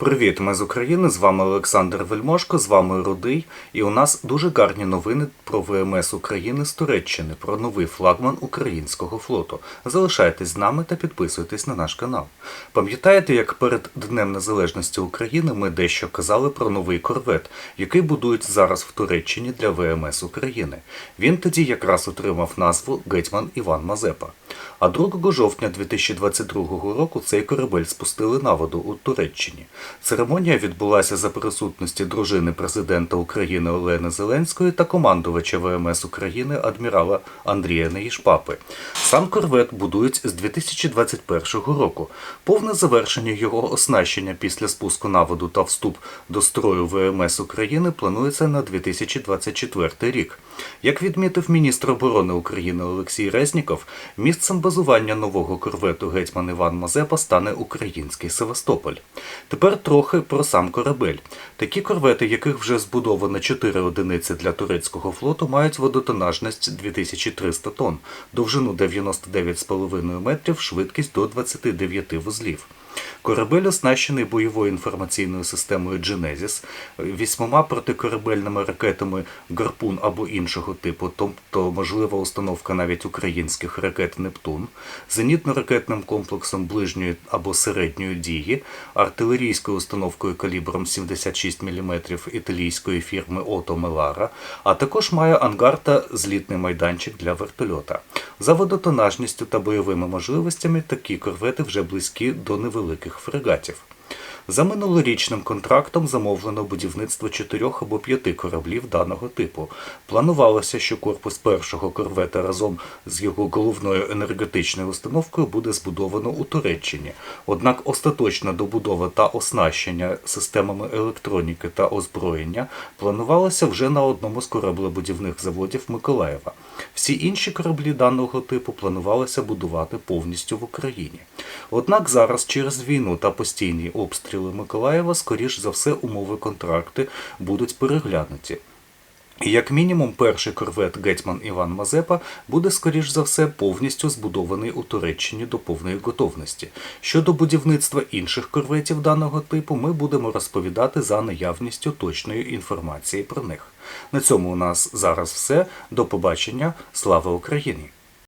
Привіт, ми з України. З вами Олександр Вельмошко, з вами Рудий. І у нас дуже гарні новини про ВМС України з Туреччини, про новий флагман українського флоту. Залишайтесь з нами та підписуйтесь на наш канал. Пам'ятаєте, як перед Днем Незалежності України ми дещо казали про новий корвет, який будують зараз в Туреччині для ВМС України. Він тоді якраз отримав назву Гетьман Іван Мазепа. А 2 жовтня 2022 року цей корабель спустили на воду у Туреччині. Церемонія відбулася за присутності дружини президента України Олени Зеленської та командувача ВМС України адмірала Андрія Неїшпапи. Сам корвет будують з 2021 року. Повне завершення його оснащення після спуску на воду та вступ до строю ВМС України планується на 2024 рік. Як відмітив міністр оборони України Олексій Резніков, місцем базування нового корвету гетьман Іван Мазепа стане український Севастополь. Тепер трохи про сам корабель. Такі корвети, яких вже збудовано 4 одиниці для турецького флоту, мають водотонажність 2300 тонн, довжину 99,5 метрів, швидкість до 29 вузлів. Корабель оснащений бойовою інформаційною системою Genesis, вісьмома протикорабельними ракетами Гарпун або іншого типу, тобто можлива установка навіть українських ракет Нептун, зенітно-ракетним комплексом ближньої або середньої дії, артилерійською установкою калібром 76 мм італійської фірми Ото Мелара, а також має ангар та злітний майданчик для вертольота. За водотонажністю та бойовими можливостями такі корвети вже близькі до невеликих фрегатів. За минулорічним контрактом замовлено будівництво чотирьох або п'яти кораблів даного типу. Планувалося, що корпус першого корвета разом з його головною енергетичною установкою буде збудовано у Туреччині. Однак остаточна добудова та оснащення системами електроніки та озброєння планувалося вже на одному з кораблебудівних заводів Миколаєва. Всі інші кораблі даного типу планувалося будувати повністю в Україні. Однак зараз через війну та постійні обстріли Миколаєва, скоріш за все, умови контракти будуть переглянуті. І як мінімум перший корвет Гетьман Іван Мазепа буде, скоріш за все, повністю збудований у Туреччині до повної готовності. Щодо будівництва інших корветів даного типу, ми будемо розповідати за наявністю точної інформації про них. На цьому у нас зараз все. До побачення. Слава Україні!